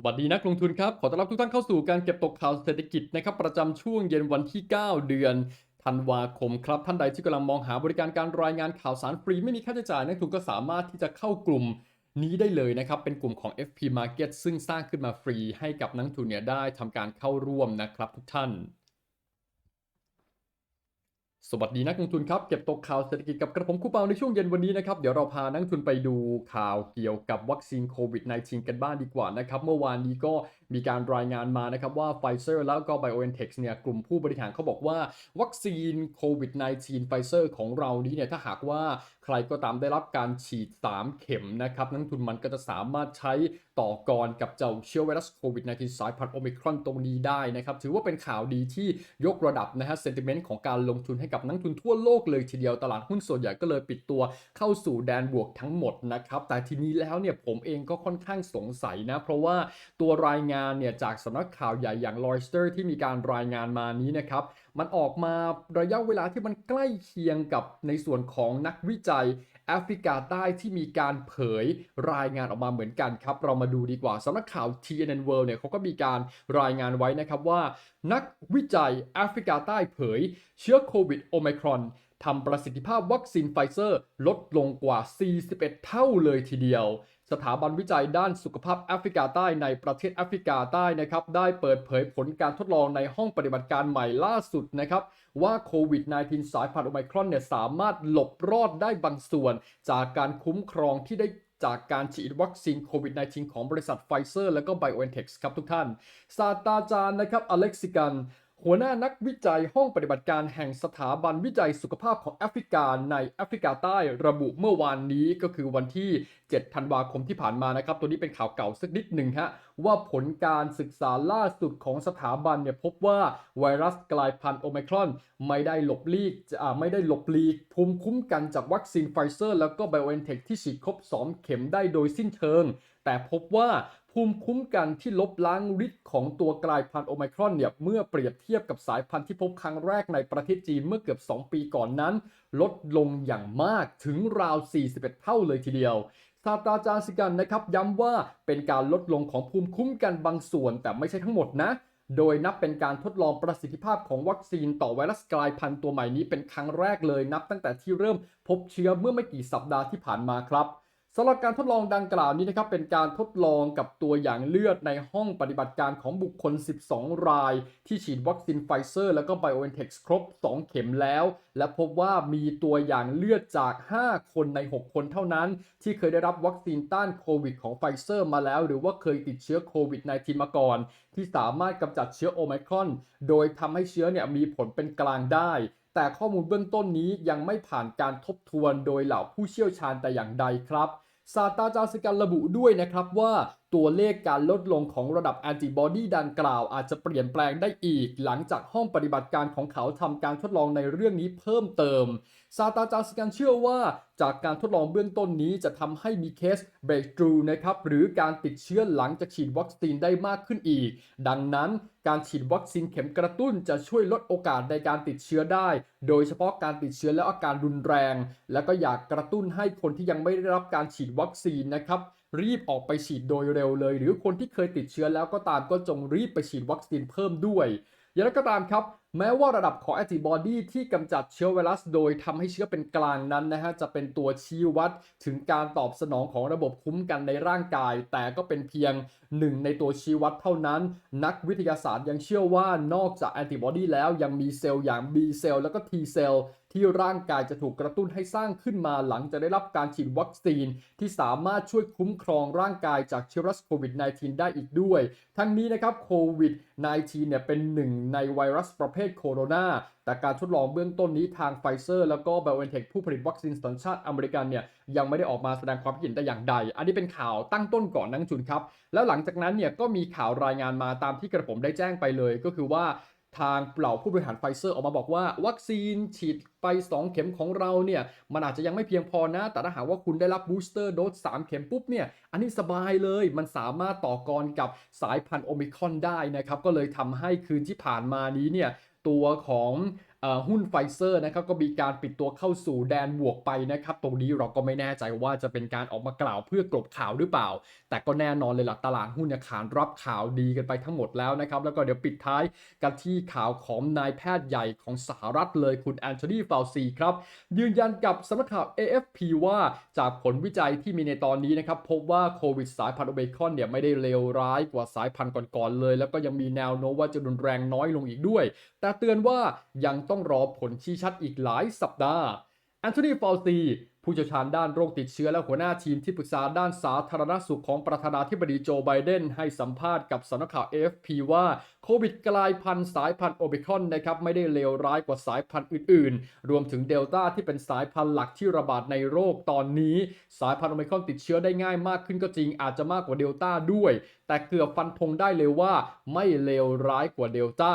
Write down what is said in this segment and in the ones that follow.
สวัสดีนักลงทุนครับ ขอต้อนรับทุกท่านเข้าสู่การเก็บตกข่าวเศรษฐกิจนะครับประจำช่วงเย็นวันที่ 9 เดือนธันวาคมครับ ท่านใดที่กำลังมองหาบริการการรายงานข่าวสารฟรีไม่มีค่าใช้จ่ายนักลงทุนก็สามารถที่จะเข้ากลุ่มนี้ได้เลยนะครับ เป็นกลุ่มของ FP Market ซึ่งสร้างขึ้นมาฟรีให้กับนักลงทุนเนี่ยได้ทำการเข้าร่วมนะครับทุกท่าน สวัสดีนักลงทุนครับ เก็บตกข่าวเศรษฐกิจกับกระผมคูเปาในช่วงเย็นวันนี้นะครับ เดี๋ยวเราพานักลงทุนไปดูข่าวเกี่ยวกับวัคซีนโควิด -19 กันบ้างดีกว่านะครับ เมื่อวานนี้ก็มีการรายงานมานะครับว่าไฟเซอร์แล้วก็ BioNTech เนี่ยกลุ่มผู้บริหารเขาบอกว่า วัคซีนโควิด -19 ไฟเซอร์ของเรานี้เนี่ยถ้าหากว่า ใครก็ตามได้รับการฉีด 3 เข็มนะครับนักทุนมันก็จะสามารถใช้ต่อกรกับเจ้าเชื้อไวรัสโควิด -19 สายพันธุ์โอมิครอนตรงนี้ได้นะครับ ถือว่าเป็นข่าวดีที่ยกระดับนะฮะเซนติเมนต์ของการลงทุนให้กับนักทุนทั่วโลกเลยทีเดียวตลาดหุ้นส่วนใหญ่ก็เลยปิดตัวเข้าสู่แดนบวกทั้งหมดนะครับ แต่ทีนี้แล้วเนี่ยผมเองก็ค่อนข้างสงสัยนะ เพราะว่าตัวรายงานเนี่ยจากสำนักข่าวใหญ่อย่าง Reuters ที่มีการรายงานมานี้นะครับมันออกมาระยะเวลาที่มันใกล้เคียงกับในส่วนของนักวิจัยแอฟริกาใต้ที่มีการเผยรายงานออกมาเหมือนกันครับ เรามาดูดีกว่าสำนักข่าว TNN World เนี่ยเขาก็มีการรายงานไว้นะครับว่า นักวิจัยแอฟริกาใต้เผย เชื้อโควิดโอไมครอนทำประสิทธิภาพวัคซีนไฟเซอร์ลดลงกว่า 41 เท่าเลยทีเดียว สถาบันวิจัยด้านสุขภาพแอฟริกาใต้ในประเทศแอฟริกาใต้นะครับได้เปิดเผยผลการทดลองในห้องปฏิบัติการใหม่ล่าสุดนะครับว่าโควิด -19 สายพันธุ์โอไมครอนเนี่ยสามารถหลบรอดได้บางส่วน จากการคุ้มครองที่ได้จากการฉีดวัคซีนโควิด -19 ของบริษัทไฟเซอร์ และก็ BioNTech ครับทุกท่าน ศาสตราจารย์นะครับอเล็กซิกัน หัวหน้านักวิจัยห้องปฏิบัติการแห่งสถาบันวิจัยสุขภาพของแอฟริกาในแอฟริกาใต้ระบุเมื่อวานนี้ก็คือวันที่ 7 ธันวาคมที่ผ่านมานะครับ ตัวนี้เป็นข่าวเก่าสักนิดหนึ่งฮะว่าผลการศึกษาล่าสุดของสถาบันเนี่ยพบว่าไวรัสกลายพันธุ์โอมครอน ไม่ได้หลบลีกไม่ได้หลบลีกภูมิคุ้มกันจากวัคซีนไฟเซอร์ แล้วก็ BioNTech ที่ฉีดครบ 2 เข็มได้โดยสิ้นเชิง แต่พบว่า ภูมิคุ้มกันที่ลบล้างฤทธิ์ของตัวกลายพันธุ์โอไมครอนเนี่ยเมื่อเปรียบเทียบกับสายพันธุ์ที่พบครั้งแรกในประเทศจีนเมื่อเกือบ 2 ปีก่อนนั้น ลดลงอย่างมากถึงราว 41 เท่าเลยทีเดียวศาสตราจารย์สิกันนะครับย้ำว่าเป็นการลดลงของภูมิคุ้มกันบางส่วนแต่ไม่ใช่ทั้งหมดนะโดยนับเป็นการทดลองประสิทธิภาพของวัคซีนต่อไวรัสกลายพันธุ์ตัวใหม่นี้เป็นครั้งแรกเลยนับตั้งแต่ที่เริ่มพบเชื้อเมื่อไม่กี่สัปดาห์ที่ผ่านมาครับ สำหรับการทดลองดังกล่าวนี้นะครับเป็นการทดลองกับตัวอย่างเลือดในห้องปฏิบัติการของบุคคล 12 ราย ที่ฉีดวัคซีนไฟเซอร์ แล้วก็ BioNTech ครบ 2 เข็มแล้ว และพบว่ามีตัวอย่างเลือดจาก 5 คนใน 6 คนเท่านั้น ที่เคยได้รับวัคซีนต้านโควิดของไฟเซอร์มาแล้ว หรือว่าเคยติดเชื้อโควิด -19 มาก่อน ที่สามารถกำจัดเชื้อโอไมครอน โดยทำให้เชื้อเนี่ยมีผลเป็นกลางได้ แต่ข้อมูลเบื้องต้นนี้ยังไม่ผ่านการทบทวนโดยเหล่าผู้เชี่ยวชาญแต่อย่างใดครับศาสตราจารย์สกันระบุด้วยนะครับว่าตัวเลขการลดลงของระดับแอนติบอดีดังกล่าวอาจจะเปลี่ยนแปลงได้อีก หลังจากห้องปฏิบัติการของเขาทำการทดลองในเรื่องนี้เพิ่มเติมศาตาจารย์สกันเชื่อว่า จากการทดลองเบื้องต้นนี้จะทำให้มีเคส breakthrough นะครับหรือการติดเชื้อหลังจากฉีดวัคซีนได้มากขึ้นอีก ดังนั้นการฉีดวัคซีนเข็มกระตุ้นจะช่วยลดโอกาสในการติดเชื้อได้ โดยเฉพาะการติดเชื้อและอาการรุนแรง และก็อยากกระตุ้นให้คนที่ยังไม่ได้รับการฉีดวัคซีนนะครับ รีบออกไปฉีดโดยเร็วเลย หรือคนที่เคยติดเชื้อแล้วก็ตามก็จงรีบไปฉีดวัคซีนเพิ่มด้วย อย่างไรก็ตามครับแม้ว่าระดับของแอนติบอดีที่กำจัดเชื้อไวรัสโดยทำให้เชื้อเป็นกลางนั้นนะฮะจะเป็นตัวชี้วัดถึงการตอบสนองของระบบคุ้มกันในร่างกาย แต่ก็เป็นเพียงหนึ่งในตัวชี้วัดเท่านั้น นักวิทยาศาสตร์ยังเชื่อว่านอกจากแอนติบอดีแล้วยังมีเซลล์อย่าง B เซลล์แล้วก็ T เซลล์ที่ร่างกายจะถูกกระตุ้นให้สร้างขึ้นมาหลังจากได้รับการฉีดวัคซีน ที่สามารถช่วยคุ้มครองร่างกายจากเชื้อไวรัสโควิด -19 ได้อีกด้วย ทั้งนี้นะครับโควิด -19 เนี่ยเป็นหนึ่งในไวรัสประเภทโคโรนาแต่การทดลองเบื้องต้นนี้ทางไฟเซอร์แล้วก็ BioNTech ผู้ผลิตวัคซีนสัญชาติอเมริกันเนี่ยยังไม่ได้ออกมาแสดงความคิดเห็นแต่อย่างใด อันนี้เป็นข่าวตั้งต้นก่อนนังจุนครับ แล้วหลังจากนั้นเนี่ยก็มีข่าวรายงานมาตามที่กระผมได้แจ้งไปเลย ก็คือว่า ทางเหล่าผู้บริหารไฟเซอร์ออกมาบอกว่า วัคซีนฉีดไป 2 เข็มของเราเนี่ยมันอาจจะยังไม่เพียงพอนะ แต่ถ้าหากว่าคุณได้รับบูสเตอร์โดส3เข็มปุ๊บเนี่ยอันนี้สบายเลยมันสามารถต่อกรกับสายพันธุ์โอมิครอนได้นะครับก็เลยทำให้คืนที่ผ่านมานี้เนี่ยตัวของ หุ้นไฟเซอร์นะครับก็มีการปิดตัวเข้าสู่แดนบวกไปนะครับตรงนี้เราก็ไม่แน่ใจว่าจะเป็นการออกมากล่าวเพื่อกลบข่าวหรือเปล่า แต่ก็แน่นอนเลยหลักตลาดหุ้นเนี่ยขานรับข่าวดีกันไปทั้งหมดแล้วนะครับแล้วก็เดี๋ยวปิดท้ายกันที่ข่าวของนายแพทย์ใหญ่ของสหรัฐเลยคุณแอนโทนีฟาวซีครับยืนยันกับสำนักข่าว AFP ว่าจากผลวิจัยที่มีในตอนนี้นะครับพบว่าโควิดสายพันธุ์โอเมคอนเนี่ยไม่ได้เลวร้ายกว่าสายพันธุ์ก่อนๆเลย แล้วก็ยังมีแนวโน้มว่าจะรุนแรงน้อยลงอีกด้วย แต่เตือนว่ายังต้องรอผลชี้ชัดอีกหลายสัปดาห์แอนโทนีฟาวซีผู้เชี่ยวชาญด้านโรคติดเชื้อและหัวหน้าทีมที่ปรึกษาด้านสาธารณสุขของประธานาธิบดีโจไบเดนให้สัมภาษณ์กับสำนักข่าว AFP ว่าโควิดกลายพันธุ์สายพันธุ์โอมิครอนนะครับไม่ได้เลวร้ายกว่าสายพันธุ์อื่นๆ รวมถึงเดลต้าที่เป็นสายพันธุ์หลักที่ระบาดในโรคตอนนี้ สายพันธุ์โอมิครอนติดเชื้อได้ง่ายมากขึ้นก็จริงอาจจะมากกว่าเดลต้าด้วย แต่เกือบฟันธงได้เลยว่าไม่เลวร้ายกว่าเดลต้า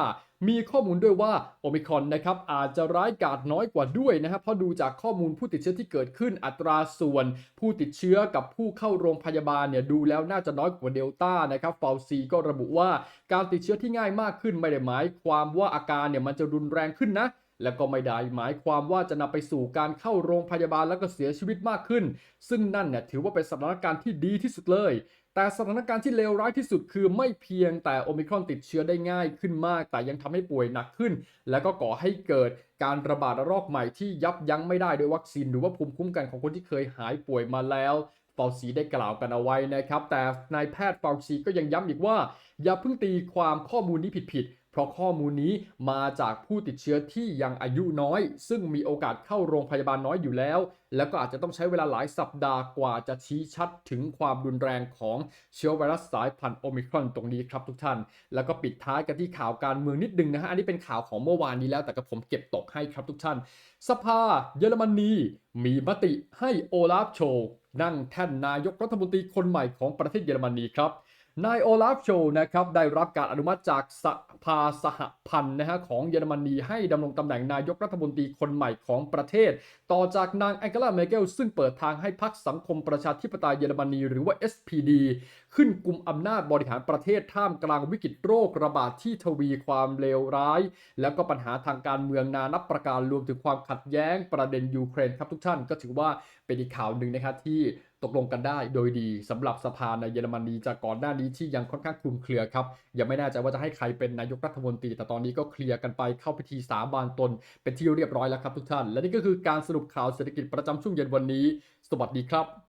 มีข้อมูลด้วยว่าโอมิครอนนะครับอาจจะร้ายกาจน้อยกว่าด้วยนะครับเพราะดูจากข้อมูลผู้ติดเชื้อที่เกิดขึ้นอัตราส่วน ผู้ติดเชื้อกับผู้เข้าโรงพยาบาลเนี่ยดูแล้วน่าจะน้อยกว่าเดลต้านะครับฟาซีก็ระบุว่าการติดเชื้อที่ง่ายมากขึ้นไม่ได้หมายความว่าอาการเนี่ยมันจะรุนแรงขึ้นนะแล้วก็ไม่ได้หมายความว่าจะนำไปสู่การเข้าโรงพยาบาลแล้วก็เสียชีวิตมากขึ้น ซึ่งนั่นเนี่ยถือว่าเป็นสถานการณ์ที่ดีที่สุดเลย แต่สถานการณ์ที่เลวร้ายที่สุดคือไม่เพียงแต่โอมิครอนติดเชื้อได้ง่ายขึ้นมาก แต่ยังทำให้ป่วยหนักขึ้น แล้วก็ก่อให้เกิดการระบาดระลอกใหม่ที่ยับยั้งไม่ได้ด้วยวัคซีนหรือว่าภูมิคุ้มกันของคนที่เคยหายป่วยมาแล้วเฟาซีได้กล่าวกันเอาไว้นะครับ แต่นายแพทย์เฟาซีก็ยังย้ำอีกว่า อย่าเพิ่งตีความข้อมูลนี้ผิดๆ เพราะข้อมูลนี้มาจากผู้ติดเชื้อที่ยังอายุน้อย ซึ่งมีโอกาสเข้าโรงพยาบาลน้อยอยู่แล้ว แล้วก็อาจจะต้องใช้เวลาหลายสัปดาห์กว่าจะชี้ชัดถึงความรุนแรงของเชื้อไวรัสสายพันธุ์โอมิครอนตรงนี้ครับทุกท่าน แล้วก็ปิดท้ายกันที่ข่าวการเมืองนิดนึงนะฮะอันนี้เป็นข่าวของเมื่อวานนี้แล้วแต่ก็ผมเก็บตกให้ครับทุกท่าน สภาเยอรมนีมีมติให้โอลาฟโชว์นั่งแท่นนายกรัฐมนตรีคนใหม่ของประเทศเยอรมนีครับ นายโอลาฟโชนะครับได้รับการอนุมัติจากสภาสหพันธ์นะฮะของเยอรมนีให้ดำรงตำแหน่งนายกรัฐมนตรีคนใหม่ของประเทศ ต่อจากนางแองเกลาเมเกลซึ่งเปิดทางให้พรรคสังคมประชาธิปไตยเยอรมนีหรือว่า SPD ขึ้นกลุ่มอำนาจบริหารประเทศท่ามกลางวิกฤตโรคระบาดที่ทวีความเลวร้าย แล้วก็ปัญหาทางการเมืองนานับประการรวมถึงความขัดแย้งประเด็นยูเครนครับทุกท่านก็ถือว่าเป็นอีกข่าวหนึ่งนะครับที่ ตกลงกันได้โดยดีสำหรับสภาในเยอรมนีจากก่อนหน้านี้ที่ยังค่อนข้างคลุมเครือครับยังไม่แน่ใจว่าจะให้ใครเป็นนายกรัฐมนตรี แต่ตอนนี้ก็เคลียร์กันไปเข้าพิธีสาบานตน เป็นที่เรียบร้อยแล้วครับทุกท่าน และนี่ก็คือการสรุปข่าวเศรษฐกิจประจำช่วงเย็นวันนี้ สวัสดีครับ